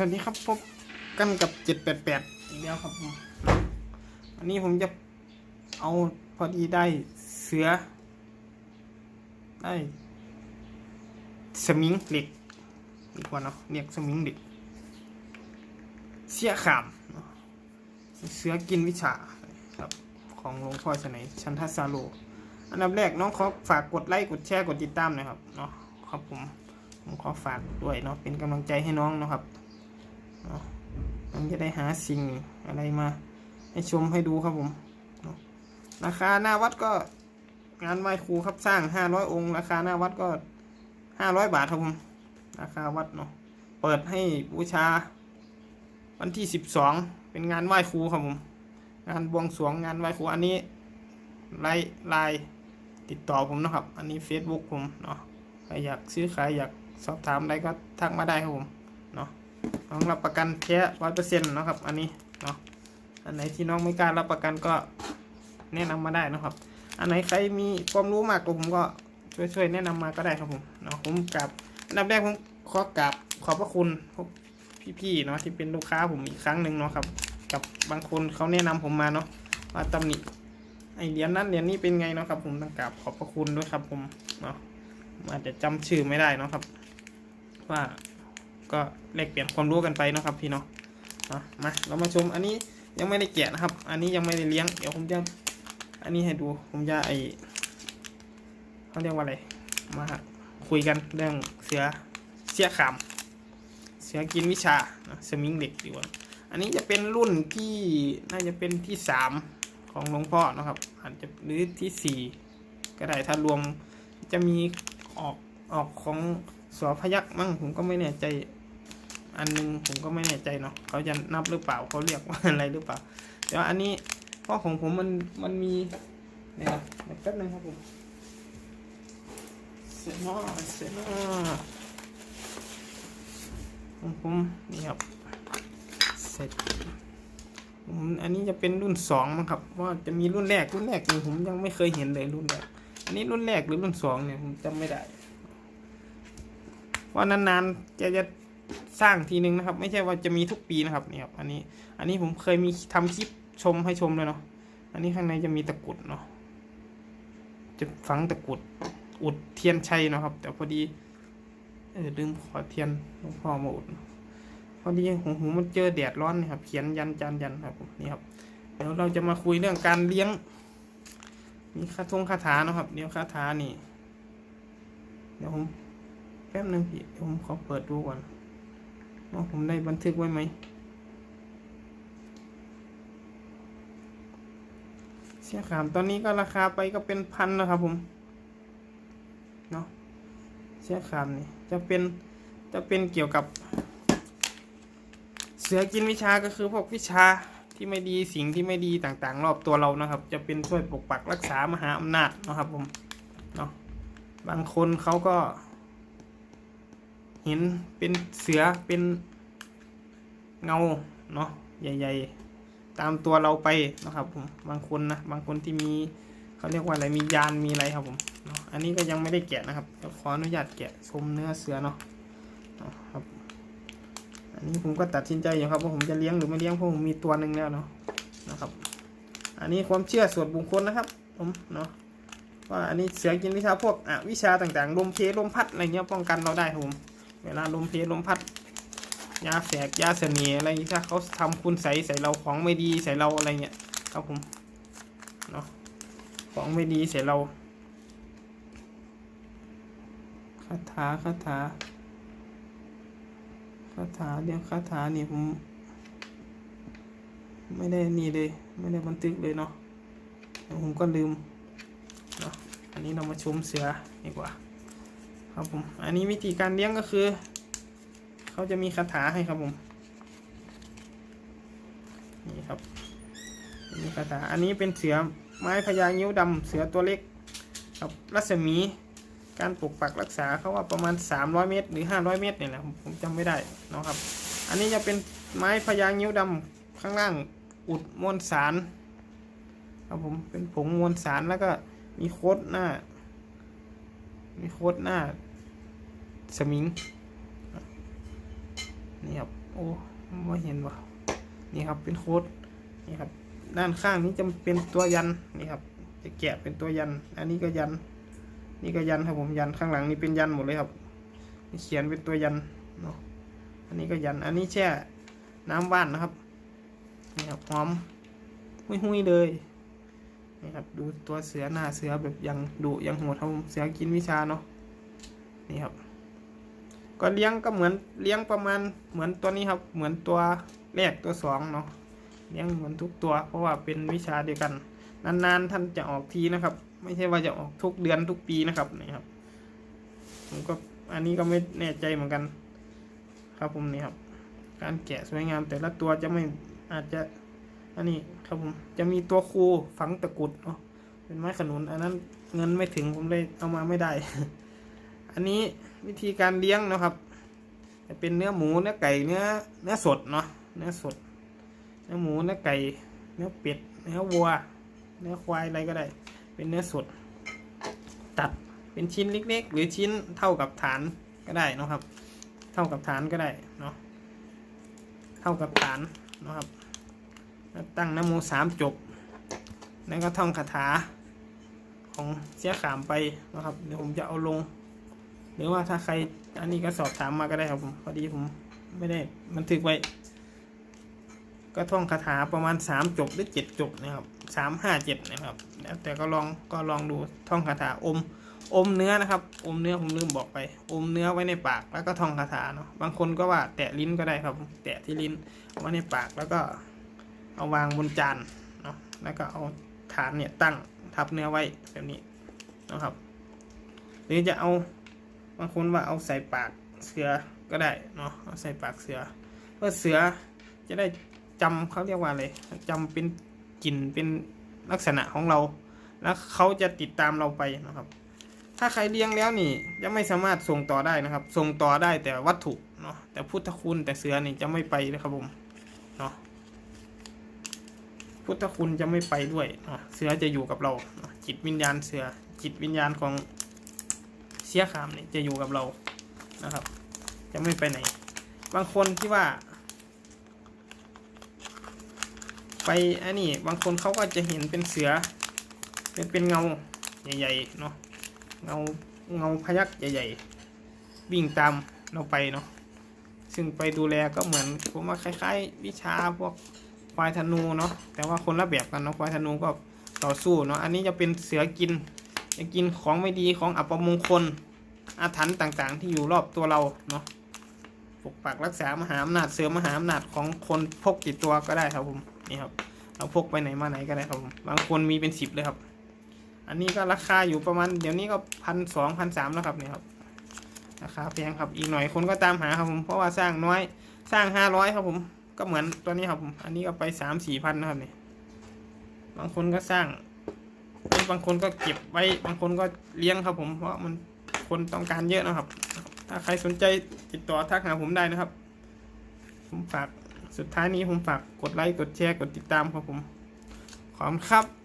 สวัสดีครับพบกันกับเจ็ดแปดแปดอีกแล้วครับผมวันนี้ผมจะเอาพอดีได้เสือ ได้สมิงเหล็กดีกว่าเนาะเรียกสมิงเหล็กเสียขามเสือกินวิชาครับของหลวงพ่อชนัยชันทสาโล อันดับแรกน้องขอฝากกดไลค์กดแชร์กดติดตามหนะครับเนาะครับผมผมขอฝากด้วยเนาะเป็นกำลังใจให้น้องนะครับ เนาะน้องจะได้หาสิ่งอะไรมา ให้ชมให้ดูครับผมราคาหน้าวัดก็งานไหว้ครูครับสร้างห้าร้อยองค์ราคาหน้าวัดก็ห้าร้อยบาทครับผมราคาวัดเนาะเปิดให้บูชา วันที่สิบสองเป็นงานไหว้ครูครับผมงานบวงสรวงงานไหว้ครูอันนี้ไลน์ไลน์ติดต่อผมนะครับ อันนี้ Facebook ผมเนาะใครอยากซื้อขายอยากสอบถามอะไรก็ทักมาได้ครับผม น้องรับประกันแท้ร้อยเปอร์เซ็นต์นะครับ อันนี้เนาะอันไหนที่น้องไม่กล้ารับประกันก็แนะนำมาได้นะครับ อันไหนใครมีความรู้มากกว่าผมก็ช่วยๆแนะนำมาก็ได้ครับผมเนาะผมกราบอันดับแรกผมขอกราบขอบพระคุณพวกพี่ๆเนาะที่เป็นลูกค้าผมอีกครั้งหนึ่งเนาะครับ กับบางคนเขาแนะนำผมมาเนาะว่าตำหนิไอเหรียญนั้นเหรียญนี้เป็นไงเนาะครับ ผมต้องกราบขอบพระคุณด้วยครับผมเนาะอาจจะจำชื่อไม่ได้เนาะครับ ว่า ก็แลกเปลี่ยนความรู้กันไปนะครับพี่เนาะมาเรามาชมอันนี้ยังไม่ได้แกะนะครับ อันนี้ยังไม่ได้เลี้ยงเดี๋ยวผมจะอันนี้ให้ดูผมจะไอเขาเรียกว่าอะไรมาคุยกันเรื่องเสือเสียขามเสือกินวิชานะสมิงเด็กดีกว่าอันนี้จะเป็นรุ่นที่น่าจะเป็นที่สามของหลวงพ่อนะครับ อาจจะหรือที่สี่ก็ได้ถ้ารวมจะมีออกออกของสอพยักษ์มั่งผมก็ไม่แน่ใจ อันหนึงผมก็ไม่แน่ใจเนาะเขาจะนับหรือเปล่าเขาเรียกว่าอะไรหรือเปล่าแต่ว่าอันนี้พราะของผมมันมันมีเนี่ยครับแป๊บนึงครับผมเสร็จเนาะเสร็จเนาะของผมนี่ครับเสร็จผมอันนี้จะเป็นรุ่นสองมั้งครับว่าจะมีรุ่นแรกรุ่นแรกนี่ผมยังไม่เคยเห็นเลยรุ่นแรกอันนี้รุ่นแรกหรือรุ่นสองเนี่ยผมจำไม่ได้เพรานานๆแกจะ สร้างทีนึงนะครับ ไม่ใช่ว่าจะมีทุกปีนะครับนี่ครับอันนี้อันนี้ผมเคยมีทำคลิปชมให้ชมเลยเนาะอันนี้ข้างในจะมีตะกุดเนาะจะฝังตะกุดอุดเทียนชัยนะครับ แต่พอดีเออลืมขอเทียนหลวงพ่อมาอุดพอดีหูหูมันเจอแดดร้อนนี่ครับ เขียนยันจานยันครับนี่ครับเดี๋ยวเราจะมาคุยเรื่องการเลี้ยง มีคาทงคาถานะครับเดี๋ยวคาถานี่ เดี๋ยวผมแป๊บหนึ่งพี่เดี๋ยวผมขอเปิดดูก่อน ว่าผมได้บันทึกไว้ไหม เสียขามตอนนี้ก็ราคาไปก็เป็นพันนะครับผมเนาะเสียขามนี่จะเป็นจะเป็นเกี่ยวกับ เสือกินวิชาก็คือพวกวิชาที่ไม่ดีสิ่งที่ไม่ดีต่างๆ รอบตัวเรานะครับ จะเป็นช่วยปกปักรักษามหาอำนาจนะครับผมเนาะบางคนเขาก็ ห็นเป็นเสือเป็นเงาเนาะใหญ่ ๆ ตามตัวเราไปนะครับผมบางคนนะบางคนที่มีเขาเรียกว่าอะไรมียานมีอะไรครับผมเนาะอันนี้ก็ยังไม่ได้แกะนะครับขออนุญาตแกะชมเนื้อเสือเนาะนะครับอันนี้ผมก็ตัดสินใจอยู่ครับว่าผมจะเลี้ยงหรือไม่เลี้ยงเพราะผมมีตัวหนึ่งแล้วเนาะนะครับ อันนี้ความเชื่อส่วนบุคคลนะครับ ผมเนาะว่าอันนี้เสือกินวิชาพวกวิชาต่างๆลมเพลลมพัดอะไรเงี้ยป้องกันเราได้ครับผม เวลาลมเพลลมพัด ยาแฝกยาเสน่ห์อะไรถ้าเขาทำคุณใส่ใส่เราของไม่ดีใส่เราอะไรเงี้ยครับผมเนาะของไม่ดีใส่เราคาถาคาถาคาถาเดี๋ยวคาถานี่ผมไม่ได้นี่เลย ไม่ได้บันทึกเลยเนาะผมก็ลืมเนาะอันนี้เรามาชมเสือดีกว่า ครับผม อันนี้วิธีการเลี้ยงก็คือ เขาจะมีคาถาให้ครับผม นี่ครับ มีคาถา อันนี้เป็นเสือไม้พญางิ้วดำเสือตัวเล็ก ครับ รัศมี การปลูกปักรักษาเขาว่าประมาณ 300 เมตร หรือ 500 เมตรเนี่ยแหละผมจำไม่ได้นะครับ อันนี้จะเป็นไม้พยางนิ้วดำข้างล่างอุดมวลสารครับผมเป็นผงมวลสารแล้วก็มีโคดหน้า มีโคดหน้า สมิงนี่ครับโอ้ไม่เห็นวะนี่ครับเป็นโค้ดนี่ครับด้านข้างนี้จะเป็นตัวยันนี่ครับจะแกะเป็นตัวยัน อันนี้ก็ยัน นี่ก็ยันครับผมยันข้างหลังนี่เป็นยันหมดเลยครับนี่เขียนเป็นตัวยันเนาะอันนี้ก็ยันอันนี้แช่น้ำว่านนะครับนี่ครับหอมหุยๆเลยนี่ครับดูตัวเสือหน้าเสือแบบยังดุยังโหดครับผมเสือกินวิชาเนาะนี่ครับ ก็เลี้ยงก็เหมือนเลี้ยงประมาณเหมือนตัวนี้ครับ เหมือนตัวแรกตัวสองเนาะเลี้ยงเหมือนทุกตัว เพราะว่าเป็นวิชาเดียวกัน นานๆท่านจะออกทีนะครับ ไม่ใช่ว่าจะออกทุกเดือนทุกปีนะครับนี่ครับผมก็อันนี้ก็ไม่แน่ใจเหมือนกัน ครับผมนี่ครับ การแกะสวยงามแต่ละตัวจะไม่อาจจะอันนี้ครับผมจะมีตัวคูฝังตะกุดเนาะเป็นไม้ขนุน อันนั้นเงินไม่ถึงผมเลยเอามาไม่ได้ อันนี้ วิธีการเลี้ยงนะครับเป็นเนื้อหมูเนื้อไก่เนื้อเนื้อสดเนาะเนื้อสด เนื้อหมูเนื้อไก่ เนื้อเป็ด เนื้อวัว เนื้อควายอะไรก็ได้ เป็นเนื้อสด ตัดเป็นชิ้นเล็ก ๆ หรือชิ้นเท่ากับฐานก็ได้นะครับ เท่ากับฐานก็ได้เนาะเท่ากับฐานนะครับตั้งนะโมสามจบแล้วก็ท่องคาถาของเสียขามไปนะครับเดี๋ยวผมจะเอาลง หรือว่าถ้าใครอันนี้ก็สอบถามมาก็ได้ครับผมพอดีผมไม่ได้บันทึกไว้ ก็ท่องคาถาประมาณสามจบหรือเจ็ดจบนะครับสามห้าเจ็ดนะครับแล้วแต่ก็ลองก็ลองดูท่องคาถาอม อมเนื้อนะครับ อมเนื้อผมลืมบอกไป อมเนื้อไว้ในปากแล้วก็ท่องคาถาเนาะบางคนก็ว่าแตะลิ้นก็ได้ครับ แตะที่ลิ้นเอาไว้ในปากแล้วก็เอาวางบนจานเนาะแล้วก็เอาฐานเนี่ยตั้งทับเนื้อไว้แบบนี้นะครับหรือจะเอา บางคนว่าเอาใส่ปากเสือก็ได้เนาะเอาใส่ปากเสือเพื่อเสือจะได้จำเขาเรียกว่าอะไรจำเป็นกลิ่นเป็นลักษณะของเรา แล้วเขาจะติดตามเราไปนะครับ ถ้าใครเลี้ยงแล้วนี่จะไม่สามารถส่งต่อได้นะครับ ส่งต่อได้แต่วัตถุเนาะแต่พุทธคุณแต่เสือนี่จะไม่ไปนะครับผมเนาะพุทธคุณจะไม่ไปด้วยเนาะเสือจะอยู่กับเราจิตวิญญาณเสือจิตวิญญาณของ เสียขามเนี่ยจะอยู่กับเรานะครับ จะไม่ไปไหน บางคนที่ว่า ไปอันนี้บางคนเขาก็จะเห็นเป็นเสือ เป็นเป็นเงาใหญ่ๆเนาะเงาเงาพยักใหญ่ๆวิ่งตามเราไปเนาะซึ่งไปดูแลก็เหมือนผมว่าคล้าย ๆ วิชาพวกควายธนูเนาะแต่ว่าคนละแบบกันเนาะควายธนูก็ต่อสู้เนาะอันนี้จะเป็นเสือกิน จะกินของไม่ดีของอัปมงคล อาถรรพ์ต่างๆ ที่อยู่รอบตัวเราเนาะปกปักรักษามหาอำนาจเสริมมหาอำนาจของคนพกติดตัวก็ได้ครับผมนี่ครับเราพกไปไหนมาไหนก็ได้ครับผมบางคนมีเป็นสิบเลยครับ อันนี้ก็ราคาอยู่ประมาณเดี๋ยวนี้ก็พันสองพันสามแล้วครับเนี่ยครับราคาแพงครับอีกหน่อยคนก็ตามหาครับผมเพราะว่าสร้างน้อยสร้างห้าร้อยครับผม ก็เหมือนตัวนี้ครับผมอันนี้ก็ไปสามสี่พันนะครับเนี่ยบางคนก็สร้าง บางคนก็เก็บไว้บางคนก็เลี้ยงครับ ผมเพราะมันคนต้องการเยอะนะครับ ถ้าใครสนใจติดต่อทักหาผมได้นะครับ ผมฝากสุดท้ายนี้ผมฝากกดไลค์กดแชร์กดติดตามครับผมขอบคุณครับ